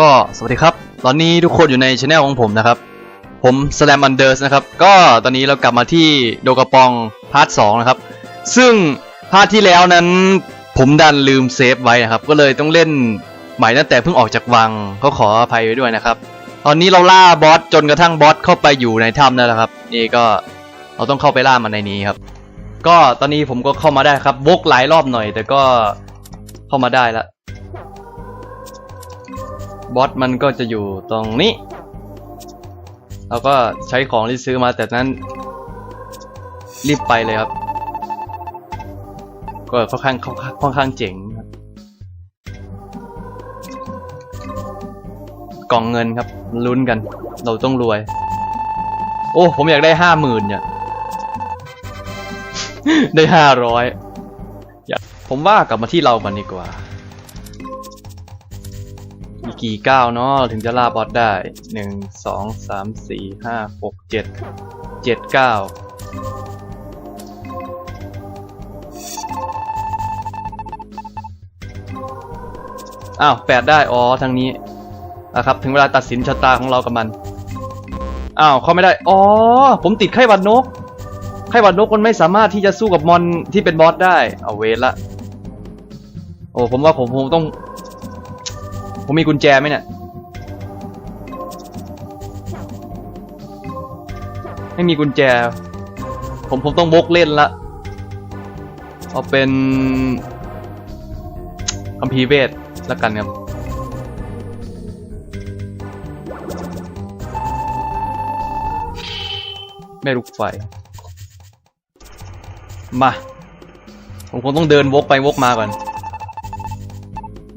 ก็สวัสดีครับ ตอนนี้ทุกคนอยู่ในช anel ของผมนะครับ ผม Slam Unders นะครับ ก็ตอนนี้เรากลับมาที่โดกระปองพาร์ทสนะครับ ซึ่งพาร์ทที่แล้วนั้นผมดันลืมเซฟไว้นะครับ ก็เลยต้องเล่นใหม่ตั้งแต่เพิ่งออกจากวังก็ขออภัยไว้ด้วยนะครับ ตอนนี้เราล่าบอสจนกระทั่งบอสเข้าไปอยู่ในถ้ำนั่นแหละครับ นี่ก็เราต้องเข้าไปล่ามันในนี้ครับ ก็ตอนนี้ผมก็เข้ามาได้ครับวกหลายรอบหน่อย แต่ก็เข้ามาได้ละ บอสมันก็จะอยู่ตรงนี้เราก็ใช้ของที่ซื้อมาแต่นั้น รีบไปเลยครับ ก็ค่อนข้างค่อนข้างเจ๋งครับกล่องเงินครับลุ้นกัน เราต้องรวย โอ้ ผมอยากได้ห้าหมื่นเนี่ย ได้ห้าร้อยผมว่ากลับมาที่เรากันดีกว่า กี่ก้าวเนาะถึงจะล่าบอสได้หนึ่งสองสามสี่ห้าหกเจ็ดเจ็ดเก้าอ้าวแปดได้ อ๋อ ทางนี้นะครับ ถึงเวลาตัดสินชะตาของเรากับมัน อ้าว เขาไม่ได้ อ๋อ ผมติดไข้หวัดนก ไข้หวัดนกมันไม่สามารถที่จะสู้กับมอนที่เป็นบอสได้ เอาเวละ โอ้ ผมว่าผมผมต้อง ผมมีกุญแจไหมเนี่ย ไม่มีกุญแจ ผมผมต้องบกเล่นละ เอาเป็นคัมภีร์เวทแล้วกันครับ ไม่ลุกไฟ มา ผมคงต้องเดินวกไปวกมาก่อน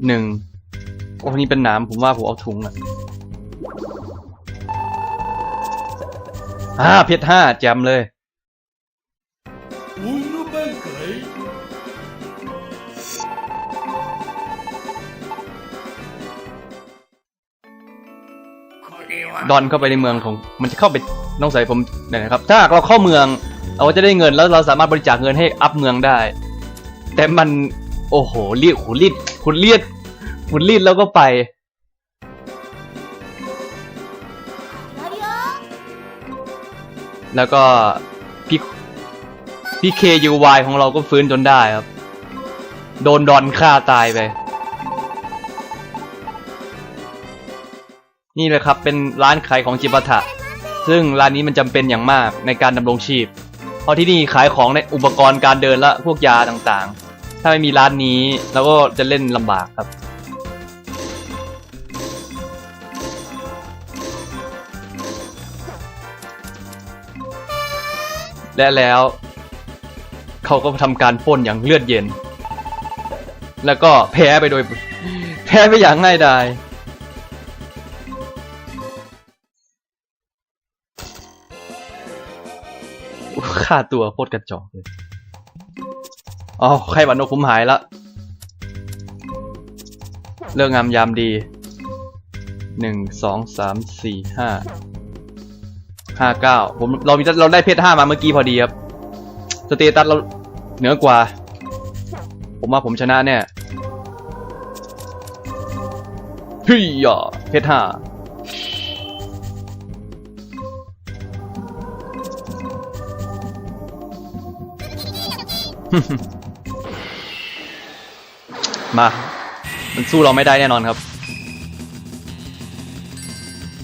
หนึ่ง โอ้นี่เป็นน้ำผมว่าผมเอาถุงอะอ่าเพชรห้าจำเลย ดอนเข้าไปในเมืองของมันจะเข้าไปน้องใส่ผมหน่ยนะครับ ถ้าเราเข้าเมืองเราจะได้เงินแล้วเราสามารถบริจาคเงินให้อัพเมืองได้ แต่มันโอ้โหเรียกขุณรีดคุณเรียด ขุนรีดแล้วก็ไป แล้วก็พี่พี่เคยูวของเราก็ฟื้นจนได้ครับ โดนดอนฆ่าตายไป นี่เลยครับเป็นร้านขายของจิปาถะ ซึ่งร้านนี้มันจำเป็นอย่างมากในการดำรงชีพ เพราะที่นี่ขายของในอุปกรณ์การเดินและพวกยาต่างๆ ถ้าไม่มีร้านนี้เราก็จะเล่นลำบากครับ และแล้ว เขาก็ทำการป้นอย่างเลือดเย็น แล้วก็แพ้ไปโดย แพ้ไปอย่างง่ายดายค่าตัวโคตรกระจอกเลยอ๋อไข้หวัดนกผมหายละ เรื่องงามยามดี หนึ่ง สอง สาม สี่ ห้า ห้าเก้าผมเรามีเราได้เพชรห้ามาเมื่อกี้พอดีครับ สเตตัสเราเหนือกว่า ผมว่าผมชนะแน่เฮ้ยอะเพชรห้ามา มันสู้เราไม่ได้แน่นอนครับ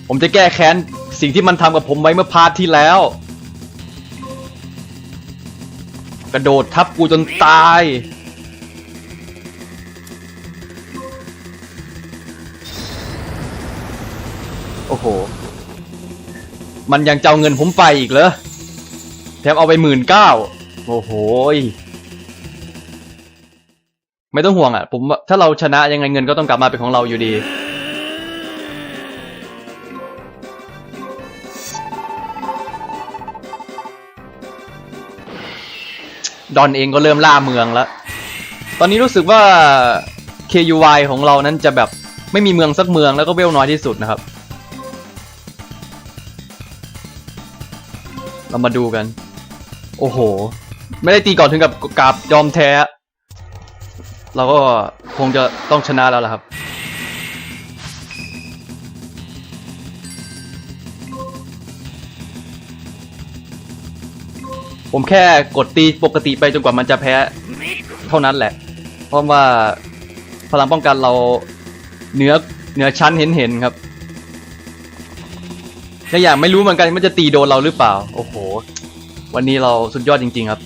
ผมจะแก้แค้น สิ่งที่มันทำกับผมไว้เมื่อพาร์ทที่แล้ว กระโดดทับกูจนตาย โอ้โห มันยังจะเอาเงินผมไปอีกเหรอ แถมเอาไปหมื่นเก้าโอ้โหไม่ต้องห่วงอะ ผมถ้าเราชนะยังไงเงินก็ต้องกลับมาเป็นของเราอยู่ดี ดอนเองก็เริ่มล่าเมืองแล้ว ตอนนี้รู้สึกว่า KUY ของเรานั้นจะแบบไม่มีเมืองสักเมืองแล้วก็เวลน้อยที่สุดนะครับ เรามาดูกัน โอ้โห ไม่ได้ตีก่อนถึงกับกาบยอมแท้ เราก็คงจะต้องชนะแล้วล่ะครับ ผมแค่กดตีปกติไปจนกว่ามันจะแพ้เท่านั้นแหละ เพราะว่าพลังป้องกันเราเหนือเหนือชั้นเห็นเห็นครับและอย่างไม่รู้เหมือนกันมันจะตีโดนเราหรือเปล่า โอ้โห วันนี้เราสุดยอดจริง ๆ ครับ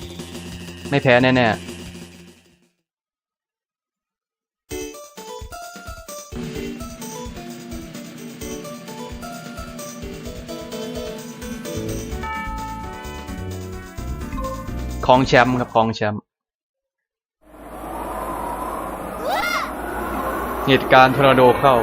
ไม่แพ้แน่ๆ ครองแชมป์ครับครองแชมป์เหตุการณ์ทอร์นาโดเข้า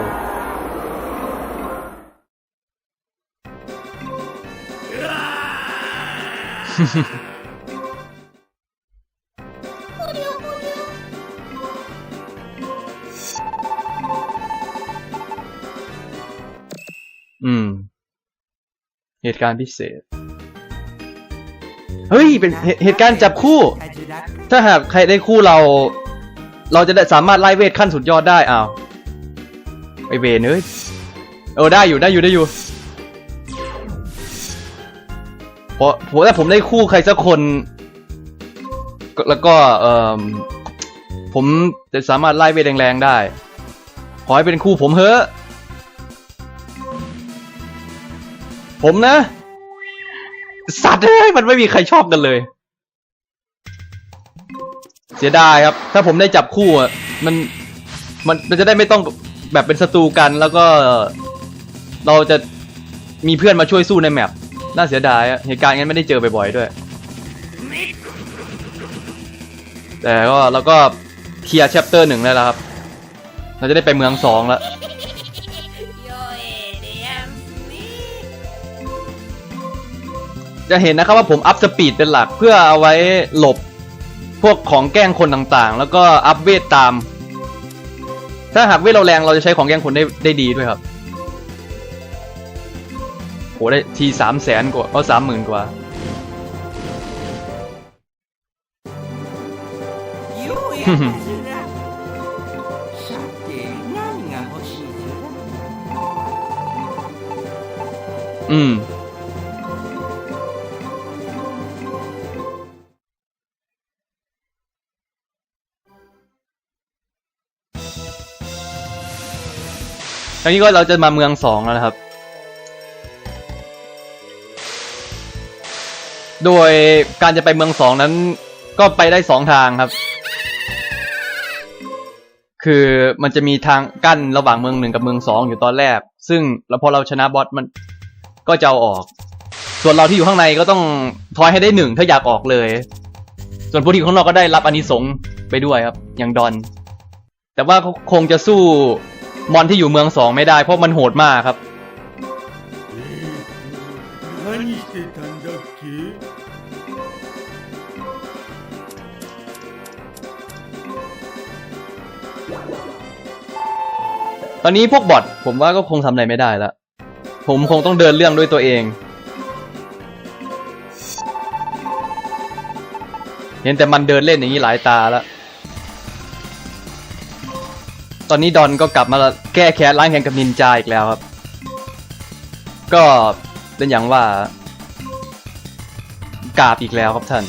อืม เหตุการณ์พิเศษ เฮ้ย เป็นเหเหตุการณ์จับคู่ ถ้าหากใครได้คู่เรา เราจะได้สามารถไล่เวทขั้นสุดยอดได้อ้าวไอเวนเอ้ยเออได้อยู่ได้อยู่ได้อยู่เพราะผมถ้าผมได้คู่ใครสักคน แล้วก็เออผมจะสามารถไล่เวทแรงๆได้ ขอให้เป็นคู่ผมเฮ้อผมนะ สัตว์เอ้ยมันไม่มีใครชอบกันเลย เสียดายครับ ถ้าผมได้จับคู่อะมันมันมันจะได้ไม่ต้องแบบเป็นศัตรูกันแล้วก็ เราจะมีเพื่อนมาช่วยสู้ในแมปน่าเสียดายอะเหตุการณ์งั้นไม่ได้เจอบ่อยๆด้วย แต่ก็เราก็เคลียร์แชปเตอร์หนึ่งได้แล้วครับ เราจะได้ไปเมืองสองแล้ว จะเห็นนะครับว่าผมอัพสปีดเป็นหลักเพื่อเอาไว้หลบพวกของแกล้งคนต่างๆ แล้วก็อัพเวทตาม ถ้าหากเวทเราแรงเราจะใช้ของแกล้งคนได้ได้ดีด้วยครับโหได้ทีสามแสนกว่าก็สามหมื่นกว่าอืม ตอนนี้ก็เราจะมาเมืองสองแล้วนะครับ โดยการจะไปเมืองสองนั้น ก็ไปได้สองทางครับ คือมันจะมีทางกั้นระหว่างเมืองหนึ่งกับเมืองสองอยู่ตอนแรก ซึ่งแล้วพอเราชนะบอสมันก็จะเอาออก ส่วนเราที่อยู่ข้างในก็ต้องทอยให้ได้หนึ่งถ้าอยากออกเลย ส่วนผู้ที่อยู่ข้างนอกก็ได้รับอานิสงส์ไปด้วยครับ อย่างดอน แต่ว่าเขาคงจะสู้ มอนที่อยู่เมืองสองไม่ได้เพราะมันโหดมากครับ 何してたんだっけ ตอนนี้พวกบอทผมว่าก็คงทำอะไรไม่ได้ละผมคงต้องเดินเรื่องด้วยตัวเอง เห็นแต่มันเดินเล่นอย่างนี้หลายตาแล้ว ตอนนี้ดอนก็กลับมาแก้แค้นล้างแค้นกับนินจาอีกแล้วครับ ก็เป็นอย่างว่ากาบอีกแล้วครับท่าน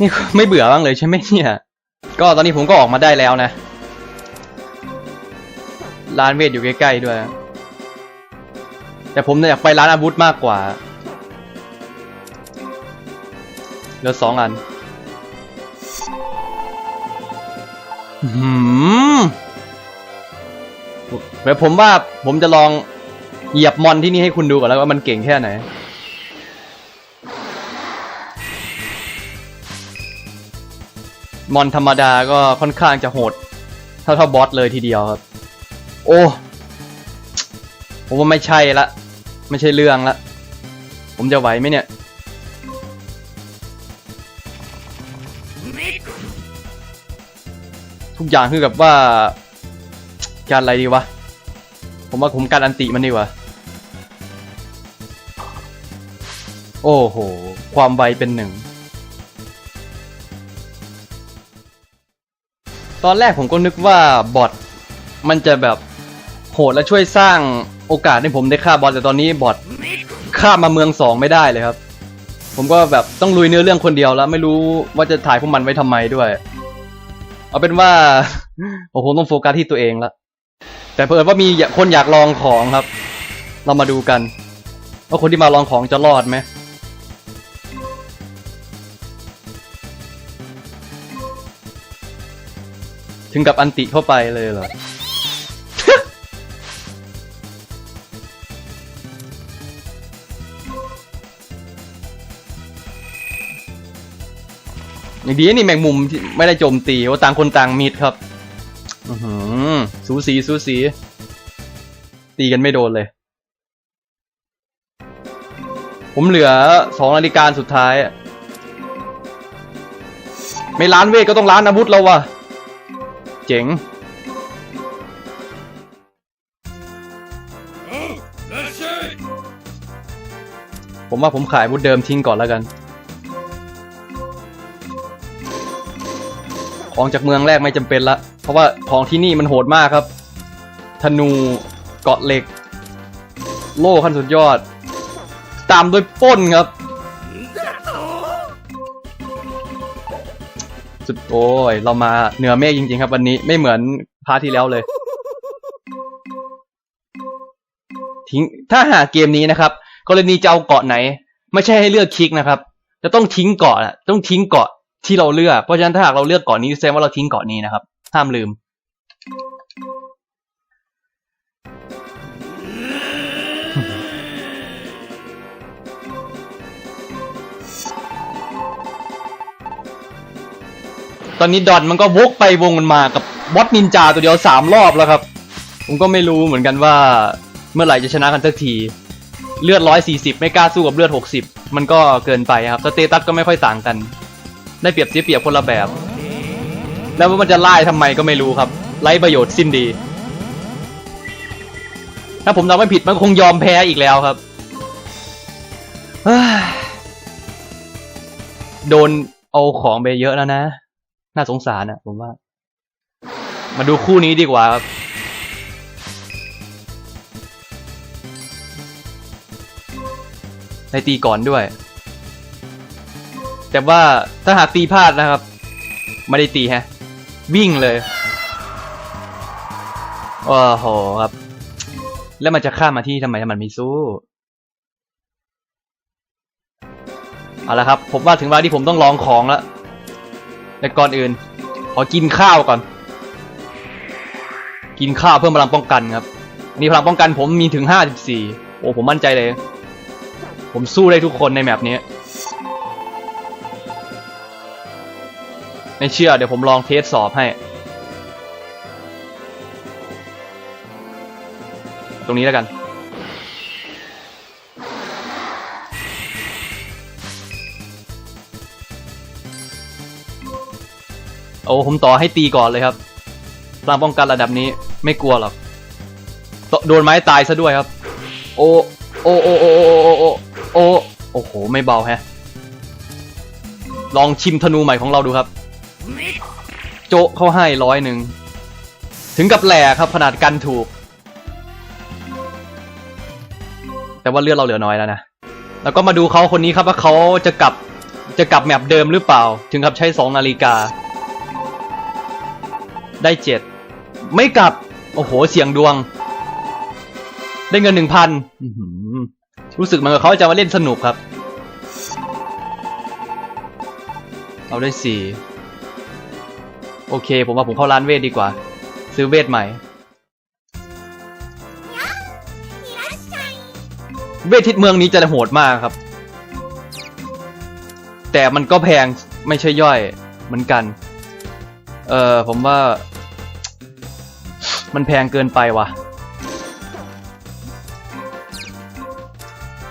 นี่ไม่เบื่อบ้างเลยใช่ไหมเนี่ย ก็ตอนนี้ผมก็ออกมาได้แล้วนะร้านเวทอยู่ใกล้ๆด้วย แต่ผมอยากไปร้านอาวุธมากกว่าเหลือสองอัน หืมเดี๋ยวผมว่าผมจะลองเหยียบมอนที่นี่ให้คุณดูก่อนแล้วว่ามันเก่งแค่ไหน มอนธรรมดาก็ค่อนข้างจะโหด เท่าๆบอสเลยทีเดียวครับ โอ้ ผมว่าไม่ใช่ละ ไม่ใช่เรื่องละ ผมจะไหวไหมเนี่ย ทุกอย่างคือกับว่าการอะไรดีวะ ผมว่าผมการอันติมันดีกว่า โอ้โห ความไวเป็นหนึ่ง ตอนแรกผมก็นึกว่าบอทมันจะแบบโหดและช่วยสร้างโอกาสให้ผมได้ฆ่าบอทแต่ตอนนี้บอทฆ่ามาเมืองสองไม่ได้เลยครับ ผมก็แบบต้องลุยเนื้อเรื่องคนเดียวแล้ว ไม่รู้ว่าจะถ่ายพวกมันไว้ทำไมด้วย เอาเป็นว่าผมคงต้องโฟกัสที่ตัวเองละแต่เพิ่ว่ามีคนอยากลองของครับ เรามาดูกันว่าคนที่มาลองของจะรอดไหมถึงกับอันติเข้าไปเลยเหรอ อดีนี่แมงมุมไม่ได้โจมตีว่าต่างคนต่างมีดครับ อือหือสูสีสูสี ตีกันไม่โดนเลย ผมเหลือสองนาฬิกาสุดท้าย ไม่ล้านเวทก็ต้องล้านอาวุธเราวะเจ๋งผมว่าผมขายวุธเดิมทิ้งก่อนแล้วกัน ของจากเมืองแรกไม่จำเป็นละ เพราะว่าของที่นี่มันโหดมากครับ ธนูเกาะเหล็ก โล่ขั้นสุดยอด ตามด้วยป้นครับ สุดโอ้ย เรามาเหนือเมฆจริงๆครับวันนี้ไม่เหมือนพาร์ทที่แล้วเลย ทิ้งถ้าหาเกมนี้นะครับ กรณีจะเอาเกาะไหน ไม่ใช่ให้เลือกคลิกนะครับ จะต้องทิ้งเกาะอะต้องทิ้งเกาะ ที่เราเลือก เพราะฉะนั้นถ้าหากเราเลือกเกาะนี้แสดงว่าเราทิ้งเกาะนี้นะครับ ห้ามลืม ตอนนี้ดอนมันก็วกไปวงมันมากับบอสนินจาตัวเดียวสามรอบแล้วครับ ผมก็ไม่รู้เหมือนกันว่า เมื่อไหร่จะชนะกันสักที เลือดร้อยสี่สิบไม่กล้าสู้กับเลือดหกสิบมันก็เกินไปครับ สเตตัสก็ไม่ค่อยต่างกัน ได้เปรียบเสียเปรียบคนละแบบ แล้วว่ามันจะไล่ทำไมก็ไม่รู้ครับไร้ประโยชน์สิ้นดี ถ้าผมจำไม่ผิดมันคงยอมแพ้อีกแล้วครับโดนเอาของไปเยอะแล้วนะ น่าสงสารนะผมว่า มาดูคู่นี้ดีกว่าครับในตีก่อนด้วย แต่ว่าถ้าหากตีพลาดนะครับไม่ได้ตีฮะ วิ่งเลยโอ้โหครับ แล้วมันจะข้ามมาที่ทำไมถ้ามันไม่สู้เอาละครับ ผมว่าถึงเวลาที่ผมต้องลองของแล้วแต่ก่อนอื่น ขอกินข้าวก่อน กินข้าวเพิ่มพลังป้องกันครับนนี้พลังป้องกันผมมีถึงห้าสิบสี่โอ้ผมมั่นใจเลย ผมสู้ได้ทุกคนในแมปนี้ ไม่เชื่อเดี๋ยวผมลองเทสสอบให้ ตรงนี้แล้วกัน โอ้ผมต่อให้ตีก่อนเลยครับพลังป้องกันระดับนี้ไม่กลัวหรอกโดนไม้ตายซะด้วยครับ โอ้โอ้โอ้โอ้โอ้โอ้โอ้โอ้โอ้โหไม่เบาแฮะ ลองชิมธนูใหม่ของเราดูครับ โจะเข้าให้ร้อยหนึ่ง ถึงกับแหลกครับขนาดกันถูก แต่ว่าเลือดเราเหลือน้อยแล้วนะ แล้วก็มาดูเขาคนนี้ครับว่าเขาจะกลับจะกลับแมปเดิมหรือเปล่า ถึงกับใช้สองนาฬิกา ได้เจ็ดไม่กลับ โอ้โห เสียงดวง ได้เงินหนึ่งพันรู้สึกเหมือนเขาจะมาเล่นสนุกครับ เอาได้สี่ โอเค ผมว่าผมเข้าร้านเวทดีกว่า ซื้อเวทใหม่ เวททิศเมืองนี้จะโหดมากครับ แต่มันก็แพงไม่ใช่ย่อยเหมือนกัน เออผมว่า มันแพงเกินไปว่ะ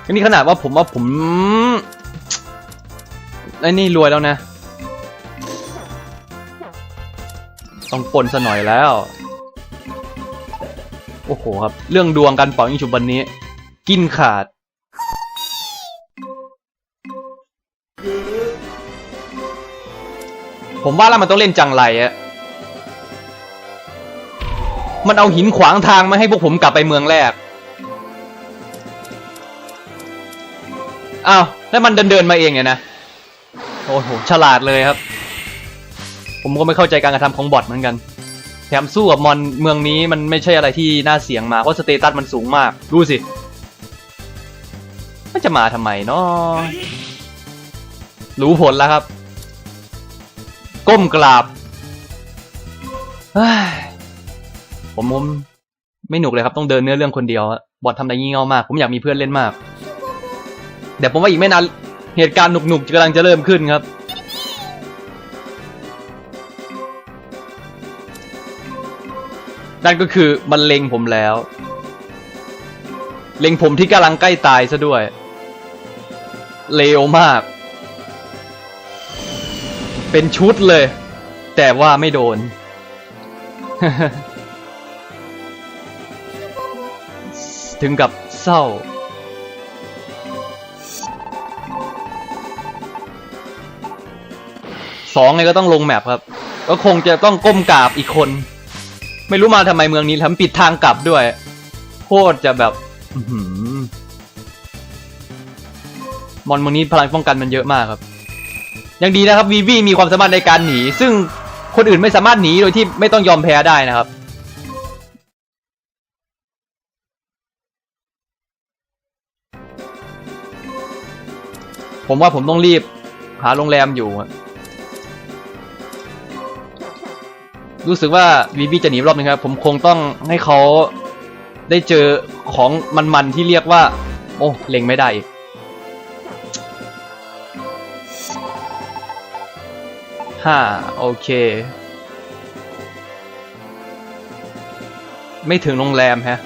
นนี้ขนาดว่าผมว่าผมไอ้นี่รวยแล้วนะ ต้องปนซะหน่อยแล้ว โอ้โหครับ เรื่องดวงการเป่ายิงฉุบวันนี้ กินขาด ผมว่าแล้วมันต้องเล่นจังไรอะมันเอาหินขวางทางม่ให้พวกผมกลับไปเมืองแรก อ้าว แล้วมันเดินเดินมาเองเนี่ยนะ โอ้โห ฉลาดเลยครับ ผมก็ไม่เข้าใจการกระทำของบอทเหมือนกัน แถมสู้กับมอนเมืองนี้มันไม่ใช่อะไรที่น่าเสี่ยงมา เพราะสเตตัสมันสูงมาก ดูสิ มันจะมาทำไมเนาะรู้ผลแล้วครับ ก้มกราบเฮ้ยผมผมไม่หนุกเลยครับต้องเดินเนื้อเรื่องคนเดียว บอททำอะไรงี่เง่ามาก ผมอยากมีเพื่อนเล่นมาก เดี๋ยวผมว่าอีกไม่นานเหตุการณ์หนุกๆกำลังจะเริ่มขึ้นครับ นั่นก็คือมันเล็งผมแล้ว เล็งผมที่กำลังใกล้ตายซะด้วย เลวมาก เป็นชุดเลย แต่ว่าไม่โดน ถึงกับเศร้าสองไงก็ต้องลงแมปครับ ก็คงจะต้องก้มกราบอีกคน ไม่รู้มาทำไมเมืองนี้ทำปิดทางกลับด้วยโคตรจะแบบอมอนเมืองนี้พลังป้องกันมันเยอะมากครับยังดีนะครับวีวีมีความสามารถในการหนี ซึ่งคนอื่นไม่สามารถหนีโดยที่ไม่ต้องยอมแพ้ได้นะครับผมว่าผมต้องรีบหาโรงแรมอยู่ รู้สึกว่าวีวีจะหนีรอบนึงครับ ผมคงต้องให้เขาได้เจอของมันๆที่เรียกว่า โอ้เล็งไม่ได้อีกห้าโอเค ไม่ถึงโรงแรมฮะ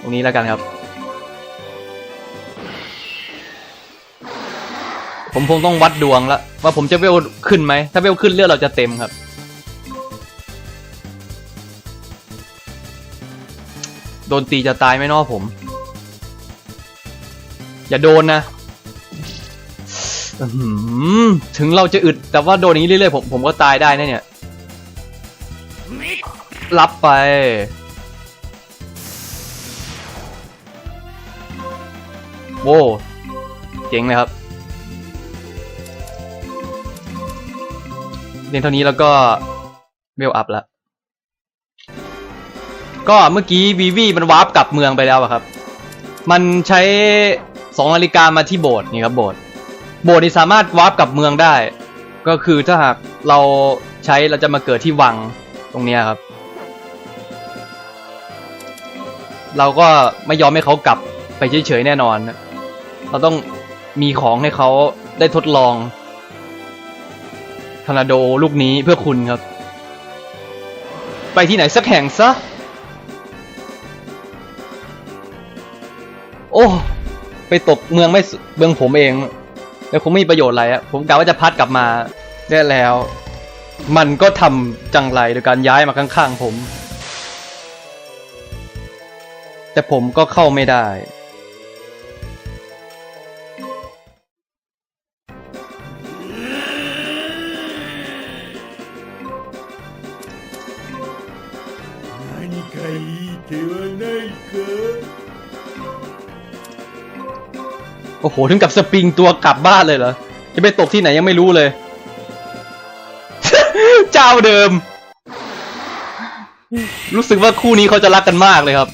ตรงนี้แล้วกันครับ ผมคงต้องวัดดวงล้วว่าผมจะเวลขึ้นไหม ถ้าเวลขึ้นเลือดเราจะเต็มครับ โดนตีจะตายไหมเนอผม อย่าโดนนะถึงเราจะอึดแต่ว่าโดนอย่างนี้เรื่อยๆผมผมก็ตายได้นะเนี่ย รับไป โว้เจ๋งเลยครับ เรียนเท่านี้แล้วก็เวลอัพแล้ว ก็เมื่อกี้วีวีมันวาร์ปกลับเมืองไปแล้วอะครับ มันใช้สองนาฬิกามาที่โบสถ์นี่ครับโบสถ์โบสถ์นี่สามารถวาร์ปกลับเมืองได้ ก็คือถ้าหากเราใช้เราจะมาเกิดที่วังตรงเนี้ยครับ เราก็ไม่ยอมให้เขากลับไปเฉยๆแน่นอนนะเราต้องมีของให้เขาได้ทดลองทอร์นาโดลูกนี้เพื่อคุณครับ ไปที่ไหนสักแห่งซะ โอ้ ไปตกเมืองไม่เมืองผมเอง แล้วคงไม่มีประโยชน์อะไรอะผมกะว่าจะพัดกลับมาได้แล้ว มันก็ทำจังไรโดยการย้ายมาข้างๆผม แต่ผมก็เข้าไม่ได้ โอ้โห ถึงกับสปริงตัวกลับบ้านเลยเหรอ จะไปตกที่ไหนยังไม่รู้เลย เจ้าเดิม รู้สึกว่าคู่นี้เขาจะรักกันมากเลยครับ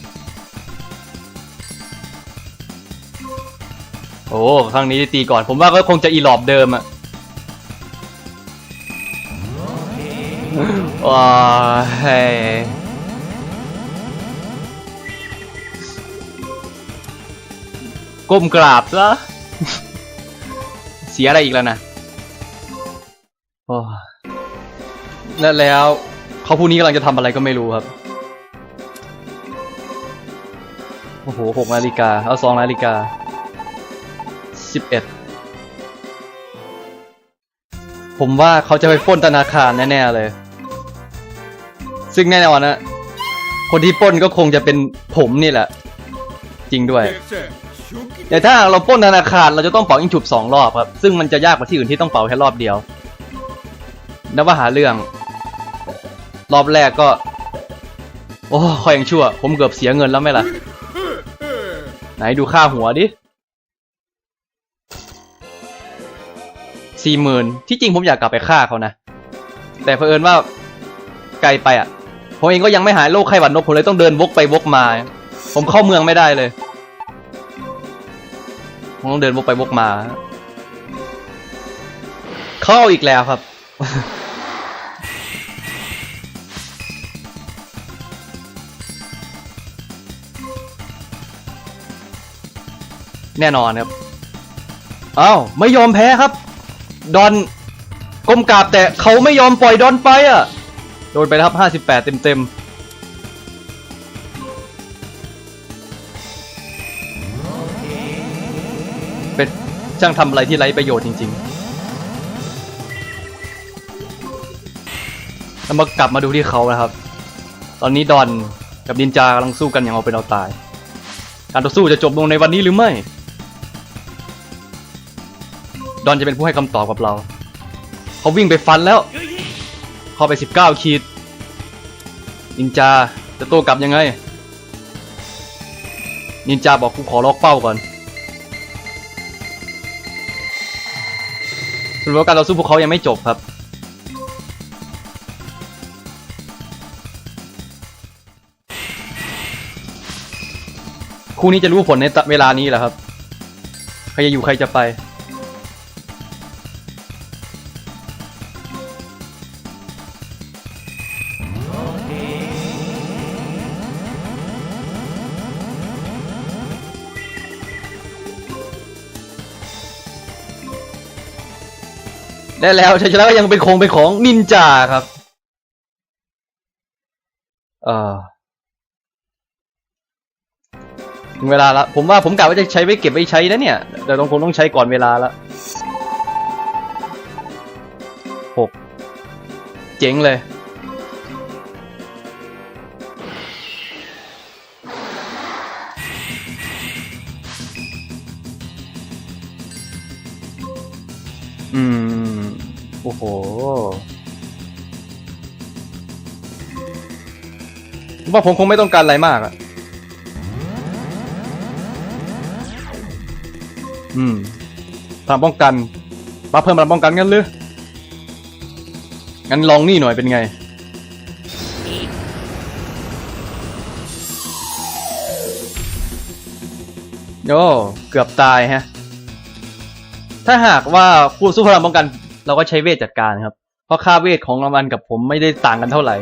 โอ้ครั้งนี้ตีก่อน ผมว่าก็คงจะอีหลอบเดิมอะว้า ก้มกราบซะ เสียอะไรอีกแล้วนะโอ้และแล้วเขาผู้นี้กำลังจะทำอะไรก็ไม่รู้ครับ โอ้โหหกนาฬิกา เอาสองนาฬิกาสิบเอ็ดผมว่าเขาจะไปป้นธนาคารแน่ๆเลย ซึ่งแน่นอนนะ คนที่ป้นก็คงจะเป็นผมนี่แหละ จริงด้วย แต่ถ้าเราปล้นธนาคารเราจะต้องเป่ายิงฉุบสองรอบครับซึ่งมันจะยากกว่าที่อื่นที่ต้องเป่าแค่รอบเดียวนับว่าหาเรื่อง รอบแรกก็ โอ้คอยยังชั่ว ผมเกือบเสียเงินแล้วไหมล่ะ ไหนดูค่าหัวดิสี่หมื่นที่จริงผมอยากกลับไปฆ่าเขานะ แต่เผอิญว่าไกลไปอะ ผมเองก็ยังไม่หายโรคไข้หวัดนกผมเลยต้องเดินวกไปวกมา ผมเข้าเมืองไม่ได้เลย ต้องเดินวกไปวกมา เข้าอีกแล้วครับ แน่นอนครับอ้าวไม่ยอมแพ้ครับ ดอนก้มกราบแต่เขาไม่ยอมปล่อยดอนไปอะ โดนไปแล้วครับ 58 เต็มเต็มๆ ช่างทำอะไรที่ไร้ประโยชน์จริงๆ แล้วมากลับมาดูที่เขานะครับ ตอนนี้ดอนกับนินจากำลังสู้กันอย่างเอาเป็นเอาตาย การต่อสู้จะจบลงในวันนี้หรือไม่ ดอนจะเป็นผู้ให้คำตอบกับเรา เขาวิ่งไปฟันแล้วเข้าไป 19 ขีด นินจาจะโต้กลับยังไง นินจาบอกกูขอล็อกเป้าก่อน สรุปว่าการต่อสู้พวกเขายังไม่จบครับ คู่นี้จะรู้ผลในเวลานี้แหละครับ ใครจะอยู่ใครจะไป ได้แล้วชัยชนะก็ยังเป็นคงเป็นของนินจาครับเออถึงเวลาละผมว่าผมกะว่าจะใช้ไว้เก็บไว้ใช้นะเนี่ยแต่ต้องคงต้องใช้ก่อนเวลาละหกเจ๋งเลย อืม โอ้โห ว่าผมคงไม่ต้องการอะไรมากอะอืมพลังป้องกันมาเพิ่มพลังป้องกันงั้นหรือ งั้นลองนี่หน่อยเป็นไง โอ้ เกือบตายฮะ ถ้าหากว่าคู่สู้พลังป้องกัน เราก็ใช้เวทจัดการครับ เพราะค่าเวทของรางวัลกับผมไม่ได้ต่างกันเท่าไหร่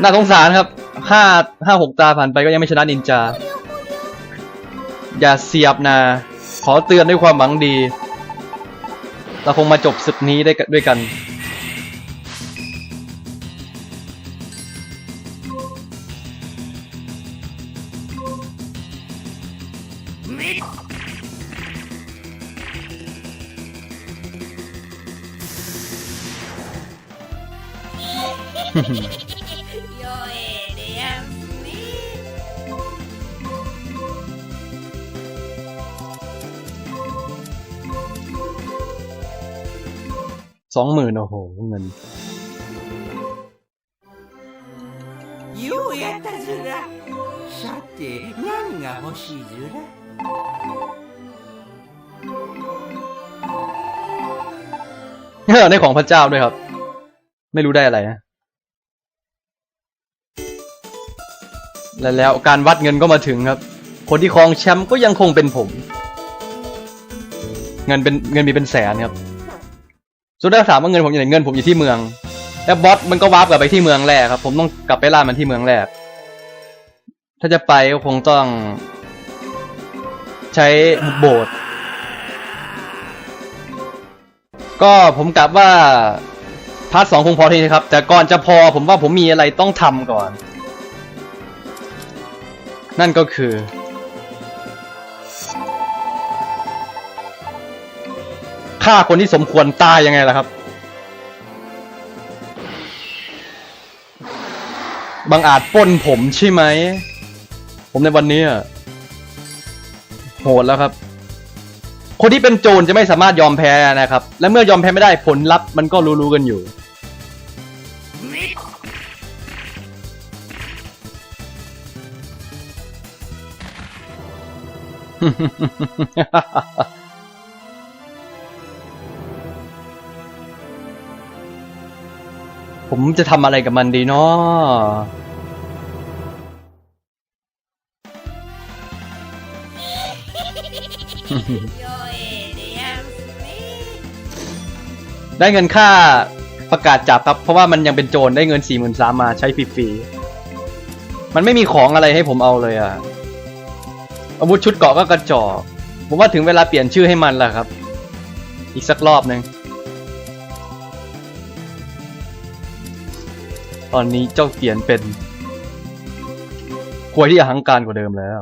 น่าสงสารครับห้าห้าหกตาผ่านไปก็ยังไม่ชนะนินจา อย่าเสียบนะขอเตือนด้วยความหวังดี เราคงมาจบศึกนี้ได้ด้วยกัน よえでやんね สองหมื่นโอ้โหเงิน ようやったずらさて何が欲しいずら ได้ของพระเจ้าด้วยครับ ไม่รู้ได้อะไรนะ และแล้วการวัดเงินก็มาถึงครับ คนที่ครองแชมป์ก็ยังคงเป็นผม เงินเป็นเงินมีเป็นแสนครับส่วนถ้าถามว่าเงินผมอยู่ไหนเงินผมอยู่ที่เมือง แล้วบอสมันก็วาร์ปกลับไปที่เมืองแรกครับ ผมต้องกลับไปล่ามันที่เมืองแรก ถ้าจะไปก็คงต้อง ใช้โบสถ์ก็ผมกลับว่าพาร์ทสองคงพอทีนะครับ แต่ก่อนจะพอผมว่าผมมีอะไรต้องทำก่อน นั่นก็คือ ฆ่าคนที่สมควรตายยังไงล่ะครับ บางอาจป้นผมใช่ไหม ผมในวันนี้โหดแล้วครับ คนที่เป็นโจรจะไม่สามารถยอมแพ้นะครับ และเมื่อยอมแพ้ไม่ได้ผลลัพธ์มันก็รู้ๆกันอยู่ ผมจะทำอะไรกับมันดีเนาะได้เงินค่าประกาศจับครับ เพราะว่ามันยังเป็นโจรได้เงินสี่หมื่นสามมาใช้ฟรีๆมันไม่มีของอะไรให้ผมเอาเลยอะ อาวุธชุดเกาะก็กระจอกผมว่าถึงเวลาเปลี่ยนชื่อให้มันแล้วครับ อีกสักรอบหนึ่งตอนนี้เจ้าเปลี่ยนเป็นควยที่อหังการกว่าเดิมแล้ว